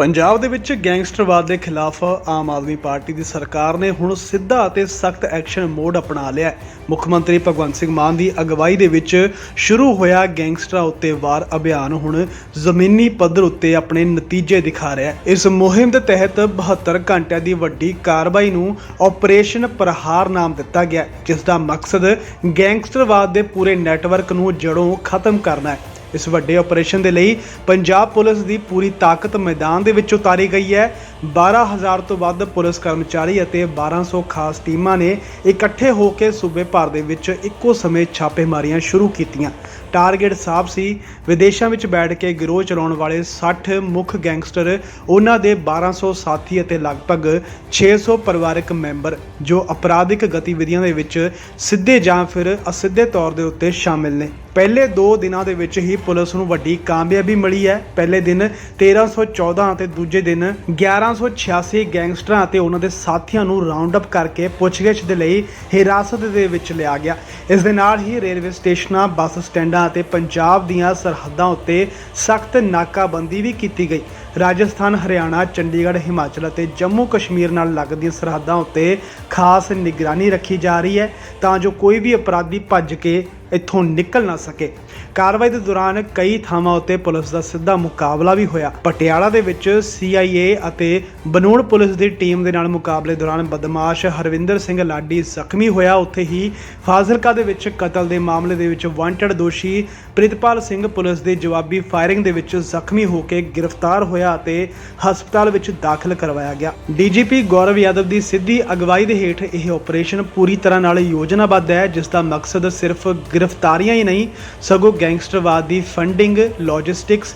ਪੰਜਾਬ ਦੇ ਵਿੱਚ ਗੈਂਗਸਟਰਵਾਦ ਦੇ ਖਿਲਾਫ ਆਮ ਆਦਮੀ ਪਾਰਟੀ ਦੀ ਸਰਕਾਰ ਨੇ ਹੁਣ ਸਿੱਧਾ ਅਤੇ ਸਖਤ ਐਕਸ਼ਨ ਮੋਡ ਅਪਣਾ ਲਿਆ ਹੈ। ਮੁੱਖ ਮੰਤਰੀ ਭਗਵੰਤ ਸਿੰਘ ਮਾਨ ਦੀ ਅਗਵਾਈ ਦੇ ਵਿੱਚ ਸ਼ੁਰੂ ਹੋਇਆ ਗੈਂਗਸਟਰਾਂ ਉੱਤੇ ਵਾਰ ਅਭਿਆਨ। ਹੁਣ ਜ਼ਮੀਨੀ ਪੱਧਰ ਉੱਤੇ ਆਪਣੇ ਨਤੀਜੇ ਦਿਖਾ ਰਿਹਾ ਹੈ। ਇਸ ਮੁਹਿੰਮ ਦੇ ਤਹਿਤ 72 ਘੰਟਿਆਂ ਦੀ ਵੱਡੀ ਕਾਰਵਾਈ ਨੂੰ ਆਪਰੇਸ਼ਨ ਪ੍ਰਹਾਰ ਨਾਮ ਦਿੱਤਾ ਗਿਆ ਜਿਸ ਦਾ ਮਕਸਦ ਗੈਂਗਸਟਰਵਾਦ ਦੇ ਪੂਰੇ ਨੈਟਵਰਕ ਨੂੰ ਜੜੋਂ ਖਤਮ ਕਰਨਾ ਹੈ। ਇਸ ਵੱਡੇ ਆਪਰੇਸ਼ਨ ਦੇ ਲਈ ਪੰਜਾਬ ਪੁਲਿਸ ਦੀ ਪੂਰੀ ਤਾਕਤ ਮੈਦਾਨ ਦੇ ਵਿੱਚ ਉਤਾਰੀ ਗਈ ਹੈ। 12000 ਤੋਂ ਵੱਧ ਪੁਲਿਸ ਕਰਮਚਾਰੀ ਅਤੇ 1200 ਖਾਸ ਟੀਮਾਂ ਨੇ ਇਕੱਠੇ ਹੋ ਕੇ ਸੂਬੇ ਭਰ ਦੇ ਵਿੱਚ ਇੱਕੋ ਸਮੇਂ ਛਾਪੇਮਾਰੀਆਂ ਸ਼ੁਰੂ ਕੀਤੀਆਂ। ਟਾਰਗੇਟ ਸਾਫ਼ ਸੀ। ਵਿਦੇਸ਼ਾਂ ਵਿੱਚ ਬੈਠ ਕੇ ਗਿਰੋਹ ਚਲਾਉਣ ਵਾਲੇ 60 ਮੁੱਖ ਗੈਂਗਸਟਰ, ਉਹਨਾਂ ਦੇ 1200 ਸਾਥੀ ਅਤੇ ਲਗਭਗ 600 ਪਰਿਵਾਰਕ ਮੈਂਬਰ, ਜੋ ਅਪਰਾਧਿਕ ਗਤੀਵਿਧੀਆਂ ਦੇ ਵਿੱਚ ਸਿੱਧੇ ਜਾਂ ਫਿਰ ਅਸਿੱਧੇ ਤੌਰ ਦੇ ਉੱਤੇ ਸ਼ਾਮਿਲ ਨੇ। ਪਹਿਲੇ 2 ਦਿਨਾਂ ਦੇ ਵਿੱਚ ਹੀ ਪੁਲਿਸ ਨੂੰ ਵੱਡੀ ਕਾਮਯਾਬੀ ਮਿਲੀ ਹੈ। ਪਹਿਲੇ ਦਿਨ 1314 ਅਤੇ ਦੂਜੇ ਦਿਨ 1186 ਗੈਂਗਸਟਰਾਂ ਅਤੇ ਉਹਨਾਂ ਦੇ ਸਾਥੀਆਂ ਨੂੰ ਰਾਉਂਡ ਅਪ ਕਰਕੇ ਪੁੱਛਗਿੱਛ ਦੇ ਲਈ ਹਿਰਾਸਤ ਦੇ ਵਿੱਚ ਲਿਆ ਗਿਆ। ਇਸ ਦੇ ਨਾਲ ਹੀ ਰੇਲਵੇ ਸਟੇਸ਼ਨਾਂ, ਬੱਸ ਸਟੈਂਡਾਂ ਅਤੇ ਪੰਜਾਬ ਦੀਆਂ ਸਰਹੱਦਾਂ ਉੱਤੇ ਸਖਤ ਨਾਕਾਬੰਦੀ ਵੀ ਕੀਤੀ ਗਈ। ਰਾਜਸਥਾਨ, ਹਰਿਆਣਾ, ਚੰਡੀਗੜ੍ਹ, ਹਿਮਾਚਲ ਅਤੇ ਜੰਮੂ ਕਸ਼ਮੀਰ ਨਾਲ ਲੱਗਦੀਆਂ ਸਰਹੱਦਾਂ ਉੱਤੇ ਖਾਸ ਨਿਗਰਾਨੀ ਰੱਖੀ ਜਾ ਰਹੀ ਹੈ ਤਾਂ ਜੋ ਕੋਈ ਵੀ ਅਪਰਾਧੀ ਭੱਜ ਕੇ ਇੱਥੋਂ ਨਿਕਲ ਨਾ ਸਕੇ। ਕਾਰਵਾਈ ਦੇ ਦੌਰਾਨ ਕਈ ਥਾਵਾਂ ਉੱਤੇ ਪੁਲਿਸ ਦਾ ਸਿੱਧਾ ਮੁਕਾਬਲਾ ਵੀ ਹੋਇਆ। ਪਟਿਆਲਾ ਦੇ ਵਿੱਚ CIA ਅਤੇ ਬਨੂੜ ਪੁਲਿਸ ਦੀ ਟੀਮ ਦੇ ਨਾਲ ਮੁਕਾਬਲੇ ਦੌਰਾਨ ਬਦਮਾਸ਼ ਹਰਵਿੰਦਰ ਸਿੰਘ ਲਾਡੀ ਜ਼ਖਮੀ ਹੋਇਆ। ਉੱਥੇ ਹੀ ਫਾਜ਼ਿਲਕਾ ਦੇ ਵਿੱਚ ਕਤਲ ਦੇ ਮਾਮਲੇ ਦੇ ਵਿੱਚ ਵਾਂਟਡ ਦੋਸ਼ੀ ਪ੍ਰਿਤਪਾਲ ਸਿੰਘ ਪੁਲਿਸ ਦੇ ਜਵਾਬੀ ਫਾਇਰਿੰਗ ਦੇ ਵਿੱਚ ਜ਼ਖਮੀ ਹੋ ਕੇ ਗ੍ਰਿਫਤਾਰ ਹੋਇਆ। ਅਤੇ ਹਸਪਤਾਲ ਵਿੱਚ ਦਾਖਲ ਕਰਵਾਇਆ ਗਿਆ। ਡੀਜੀਪੀ ਗੌਰਵ ਯਾਦਵ ਦੀ ਸਿੱਧੀ ਅਗਵਾਈ ਦੇ ਹੇਠ ਇਹ ਆਪਰੇਸ਼ਨ ਪੂਰੀ ਤਰ੍ਹਾਂ ਨਾਲ ਯੋਜਨਾਬੱਧ ਹੈ, ਜਿਸ ਦਾ ਮਕਸਦ ਸਿਰਫ ਗ੍ਰਿਫਤਾਰੀਆਂ ਹੀ ਨਹੀਂ, ਸਗੋਂ ਗੈਂਗਸਟਰਵਾਦ ਦੀ ਫੰਡਿੰਗ, ਲੌਜਿਸਟਿਕਸ,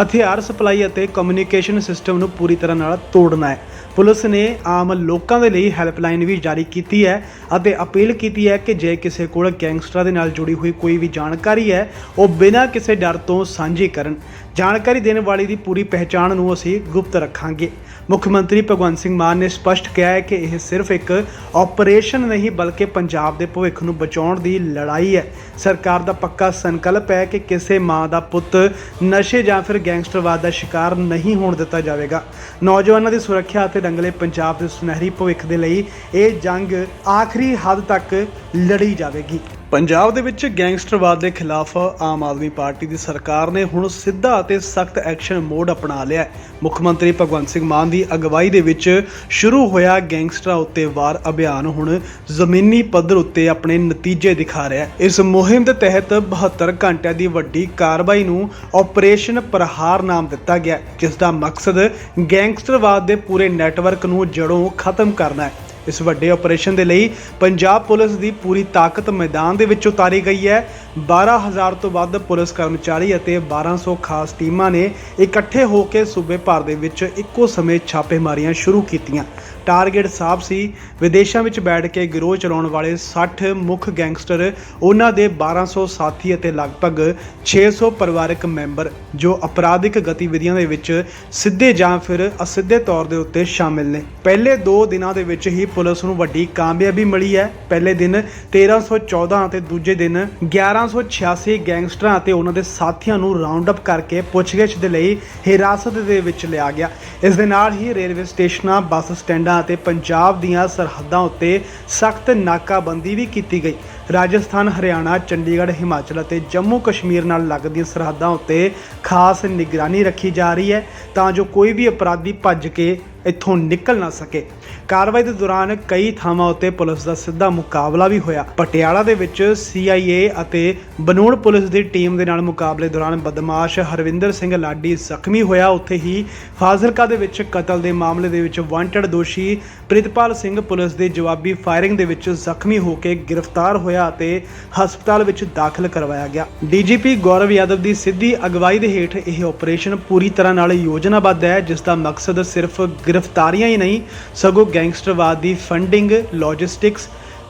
ਹਥਿਆਰ ਸਪਲਾਈ ਅਤੇ ਕਮਿਊਨੀਕੇਸ਼ਨ ਸਿਸਟਮ ਨੂੰ ਪੂਰੀ ਤਰ੍ਹਾਂ ਨਾਲ ਤੋੜਨਾ ਹੈ। ਪੁਲਿਸ ਨੇ ਆਮ ਲੋਕਾਂ ਦੇ ਲਈ ਹੈਲਪਲਾਈਨ ਵੀ ਜਾਰੀ ਕੀਤੀ ਹੈ ਅਤੇ ਅਪੀਲ ਕੀਤੀ ਹੈ ਕਿ ਜੇ ਕਿਸੇ ਕੋਲ ਗੈਂਗਸਟਰਾਂ ਦੇ ਨਾਲ ਜੁੜੀ ਹੋਈ ਕੋਈ ਵੀ ਜਾਣਕਾਰੀ ਹੈ, ਉਹ ਬਿਨਾਂ ਕਿਸੇ ਡਰ ਤੋਂ ਸਾਂਝੀ ਕਰਨ। ਜਾਣਕਾਰੀ ਦੇਣ ਵਾਲੀ ਦੀ ਪੂਰੀ ਪਹਿਚਾਣ ਨੂੰ ਅਸੀਂ ਗੁਪਤ ਰੱਖਾਂਗੇ। ਮੁੱਖ ਮੰਤਰੀ ਭਗਵੰਤ ਸਿੰਘ ਮਾਨ ਨੇ ਸਪਸ਼ਟ ਕਿਹਾ ਹੈ ਕਿ ਇਹ ਸਿਰਫ ਇੱਕ ਆਪਰੇਸ਼ਨ ਨਹੀਂ, ਬਲਕਿ ਪੰਜਾਬ ਦੇ ਭਵਿੱਖ ਨੂੰ ਬਚਾਉਣ ਦੀ ਲੜਾਈ ਹੈ। ਸਰਕਾਰ ਦਾ ਪੱਕਾ ਸੰਕਲਪ ਹੈ ਕਿ ਕਿਸੇ ਮਾਂ ਦਾ ਪੁੱਤ ਨਸ਼ੇ ਜਾਂ ਫਿਰ ਗੈਂਗਸਟਰਵਾਦ ਦਾ ਸ਼ਿਕਾਰ ਨਹੀਂ ਹੋਣ ਦਿੱਤਾ ਜਾਵੇਗਾ। ਨੌਜਵਾਨਾਂ ਦੀ ਸੁਰੱਖਿਆ ਅਤੇ ਰੰਗਲੇ ਪੰਜਾਬ ਦੇ ਸੁਨਹਿਰੀ ਭਵਿੱਖ ਦੇ ਲਈ ਇਹ ਜੰਗ ਆਖਰੀ ਹੱਦ ਤੱਕ ਲੜੀ ਜਾਵੇਗੀ। ਪੰਜਾਬ ਦੇ ਵਿੱਚ ਗੈਂਗਸਟਰਵਾਦ ਦੇ ਖਿਲਾਫ ਆਮ ਆਦਮੀ ਪਾਰਟੀ ਦੀ ਸਰਕਾਰ ਨੇ ਹੁਣ ਸਿੱਧਾ ਅਤੇ ਸਖਤ ਐਕਸ਼ਨ ਮੋਡ ਅਪਣਾ ਲਿਆ ਹੈ। ਮੁੱਖ ਮੰਤਰੀ ਭਗਵੰਤ ਸਿੰਘ ਮਾਨ ਦੀ ਅਗਵਾਈ ਦੇ ਵਿੱਚ ਸ਼ੁਰੂ ਹੋਇਆ ਗੈਂਗਸਟਰਾਂ ਉੱਤੇ ਵਾਰ ਅਭਿਆਨ, ਹੁਣ ਜ਼ਮੀਨੀ ਪੱਧਰ ਉੱਤੇ ਆਪਣੇ ਨਤੀਜੇ ਦਿਖਾ ਰਿਹਾ ਹੈ। ਇਸ ਮੁਹਿੰਮ ਦੇ ਤਹਿਤ 72 ਘੰਟਿਆਂ ਦੀ ਵੱਡੀ ਕਾਰਵਾਈ ਨੂੰ ਆਪਰੇਸ਼ਨ ਪ੍ਰਹਾਰ ਨਾਮ ਦਿੱਤਾ ਗਿਆ ਜਿਸ ਦਾ ਮਕਸਦ ਗੈਂਗਸਟਰਵਾਦ ਦੇ ਪੂਰੇ ਨੈਟਵਰਕ ਨੂੰ ਜੜੋਂ ਖਤਮ ਕਰਨਾ ਹੈ। ਇਸ ਵੱਡੇ ਆਪਰੇਸ਼ਨ ਦੇ ਲਈ ਪੰਜਾਬ ਪੁਲਿਸ ਦੀ ਪੂਰੀ ਤਾਕਤ ਮੈਦਾਨ ਦੇ ਵਿੱਚ ਉਤਾਰੀ ਗਈ ਹੈ। 12000 ਤੋਂ ਵੱਧ ਪੁਲਿਸ ਕਰਮਚਾਰੀ ਅਤੇ 1200 ਖਾਸ ਟੀਮਾਂ ਨੇ ਇਕੱਠੇ ਹੋ ਕੇ ਸੂਬੇ ਭਰ ਦੇ ਵਿੱਚ ਇੱਕੋ ਸਮੇਂ ਛਾਪੇਮਾਰੀਆਂ ਸ਼ੁਰੂ ਕੀਤੀਆਂ। ਟਾਰਗੇਟ ਸਾਫ਼ ਸੀ, ਵਿਦੇਸ਼ਾਂ ਵਿੱਚ ਬੈਠ ਕੇ ਗਿਰੋਹ ਚਲਾਉਣ ਵਾਲੇ 60 ਮੁੱਖ ਗੈਂਗਸਟਰ, ਉਹਨਾਂ ਦੇ 1200 ਸਾਥੀ ਅਤੇ ਲਗਭਗ 600 ਪਰਿਵਾਰਕ ਮੈਂਬਰ ਜੋ ਅਪਰਾਧਿਕ ਗਤੀਵਿਧੀਆਂ ਦੇ ਵਿੱਚ ਸਿੱਧੇ ਜਾਂ ਫਿਰ ਅਸਿੱਧੇ ਤੌਰ ਦੇ ਉੱਤੇ ਸ਼ਾਮਿਲ ਨੇ। ਪਹਿਲੇ 2 ਦਿਨਾਂ ਦੇ ਵਿੱਚ ਹੀ ਪੁਲਿਸ ਨੂੰ ਵੱਡੀ ਕਾਮਯਾਬੀ ਮਿਲੀ ਹੈ। ਪਹਿਲੇ ਦਿਨ 1314 ਅਤੇ ਦੂਜੇ ਦਿਨ 1186 ਗੈਂਗਸਟਰਾਂ ਅਤੇ ਉਹਨਾਂ ਦੇ ਸਾਥੀਆਂ ਨੂੰ ਰਾਉਂਡ ਅਪ ਕਰਕੇ ਪੁੱਛਗਿੱਛ ਦੇ ਲਈ ਹਿਰਾਸਤ ਦੇ ਵਿੱਚ ਲਿਆ ਗਿਆ। ਇਸ ਦੇ ਨਾਲ ਹੀ ਰੇਲਵੇ ਸਟੇਸ਼ਨਾਂ, ਬੱਸ ਸਟੈਂਡਾਂ ਅਤੇ ਪੰਜਾਬ ਦੀਆਂ ਸਰਹੱਦਾਂ ਉੱਤੇ ਸਖਤ ਨਾਕਾਬੰਦੀ ਵੀ ਕੀਤੀ ਗਈ। ਰਾਜਸਥਾਨ, ਹਰਿਆਣਾ, ਚੰਡੀਗੜ੍ਹ, ਹਿਮਾਚਲ ਅਤੇ ਜੰਮੂ ਕਸ਼ਮੀਰ ਨਾਲ ਲੱਗਦੀਆਂ ਸਰਹੱਦਾਂ ਉੱਤੇ ਖਾਸ ਨਿਗਰਾਨੀ ਰੱਖੀ ਜਾ ਰਹੀ ਹੈ। ਤਾਂ ਜੋ ਕੋਈ ਵੀ ਅਪਰਾਧੀ ਭੱਜ ਕੇ ਇੱਥੋਂ ਨਿਕਲ ਨਾ ਸਕੇ। ਕਾਰਵਾਈ ਦੇ ਦੌਰਾਨ ਕਈ ਥਾਵਾਂ ਉੱਤੇ ਪੁਲਿਸ ਦਾ ਸਿੱਧਾ ਮੁਕਾਬਲਾ ਵੀ ਹੋਇਆ। ਪਟਿਆਲਾ ਦੇ ਵਿੱਚ CIA ਅਤੇ ਬਨੂੜ ਪੁਲਿਸ ਦੀ ਟੀਮ ਦੇ ਨਾਲ ਮੁਕਾਬਲੇ ਦੌਰਾਨ ਬਦਮਾਸ਼ ਹਰਵਿੰਦਰ ਸਿੰਘ ਲਾਡੀ ਜ਼ਖਮੀ ਹੋਇਆ। ਉੱਥੇ ਹੀ ਫਾਜ਼ਿਲਕਾ ਦੇ ਵਿੱਚ ਕਤਲ ਦੇ ਮਾਮਲੇ ਦੇ ਵਿੱਚ ਵਾਂਟਡ ਦੋਸ਼ੀ ਪ੍ਰਿਤਪਾਲ ਸਿੰਘ ਪੁਲਿਸ ਦੇ ਜਵਾਬੀ ਫਾਇਰਿੰਗ ਦੇ ਵਿੱਚ ਜ਼ਖਮੀ ਹੋ ਕੇ ਗ੍ਰਿਫਤਾਰ ਹੋਇਆ ਅਤੇ ਹਸਪਤਾਲ ਵਿੱਚ ਦਾਖਲ ਕਰਵਾਇਆ ਗਿਆ। ਡੀਜੀਪੀ ਗੌਰਵ ਯਾਦਵ ਦੀ ਸਿੱਧੀ ਅਗਵਾਈ ਦੇ ਹੇਠ ਇਹ ਆਪਰੇਸ਼ਨ ਪੂਰੀ ਤਰ੍ਹਾਂ ਨਾਲ ਯੋਜਨਾਬੱਧ ਹੈ, ਜਿਸ ਦਾ ਮਕਸਦ ਸਿਰਫ ਗ੍ਰਿਫਤਾਰੀਆਂ ਹੀ ਨਹੀਂ, ਸਗੋਂ ਗੈਂਗਸਟਰਵਾਦ ਦੀ ਫੰਡਿੰਗ ਲੌਜਿਸਟਿਕਸ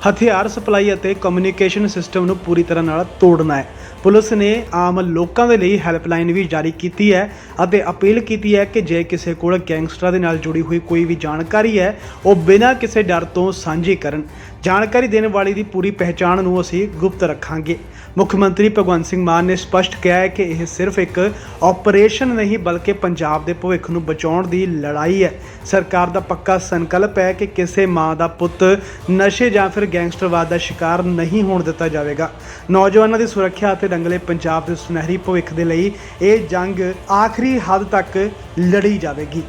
ਹਥਿਆਰ ਸਪਲਾਈ ਅਤੇ ਕਮਿਊਨੀਕੇਸ਼ਨ ਸਿਸਟਮ ਨੂੰ ਪੂਰੀ ਤਰ੍ਹਾਂ ਨਾਲ ਤੋੜਨਾ ਹੈ। ਪੁਲਿਸ ਨੇ ਆਮ ਲੋਕਾਂ ਦੇ ਲਈ ਹੈਲਪਲਾਈਨ ਵੀ ਜਾਰੀ ਕੀਤੀ ਹੈ ਅਤੇ ਅਪੀਲ ਕੀਤੀ ਹੈ ਕਿ ਜੇ ਕਿਸੇ ਕੋਲ ਗੈਂਗਸਟਰਾਂ ਦੇ ਨਾਲ ਜੁੜੀ ਹੋਈ ਕੋਈ ਵੀ ਜਾਣਕਾਰੀ ਹੈ, ਉਹ ਬਿਨਾਂ ਕਿਸੇ ਡਰ ਤੋਂ ਸਾਂਝੀ ਕਰਨ। ਜਾਣਕਾਰੀ ਦੇਣ ਵਾਲੀ ਦੀ ਪੂਰੀ ਪਹਿਚਾਣ ਨੂੰ ਅਸੀਂ ਗੁਪਤ ਰੱਖਾਂਗੇ। ਮੁੱਖ ਮੰਤਰੀ ਭਗਵੰਤ ਸਿੰਘ ਮਾਨ ਨੇ ਸਪਸ਼ਟ ਕਿਹਾ ਹੈ ਕਿ ਇਹ ਸਿਰਫ ਇੱਕ ਆਪਰੇਸ਼ਨ ਨਹੀਂ, ਬਲਕਿ ਪੰਜਾਬ ਦੇ ਭਵਿੱਖ ਨੂੰ ਬਚਾਉਣ ਦੀ ਲੜਾਈ ਹੈ। ਸਰਕਾਰ ਦਾ ਪੱਕਾ ਸੰਕਲਪ ਹੈ ਕਿ ਕਿਸੇ ਮਾਂ ਦਾ ਪੁੱਤ ਨਸ਼ੇ ਜਾਂ ਫਿਰ ਗੈਂਗਸਟਰਵਾਦ ਦਾ ਸ਼ਿਕਾਰ ਨਹੀਂ ਹੋਣ ਦਿੱਤਾ ਜਾਵੇਗਾ। ਨੌਜਵਾਨਾਂ ਦੀ ਸੁਰੱਖਿਆ ਅਤੇ ਰੰਗਲੇ ਪੰਜਾਬ ਦੇ ਸੁਨਹਿਰੀ ਭਵਿੱਖ ਦੇ ਲਈ ਇਹ ਜੰਗ ਆਖਰੀ ਹੱਦ ਤੱਕ ਲੜੀ ਜਾਵੇਗੀ।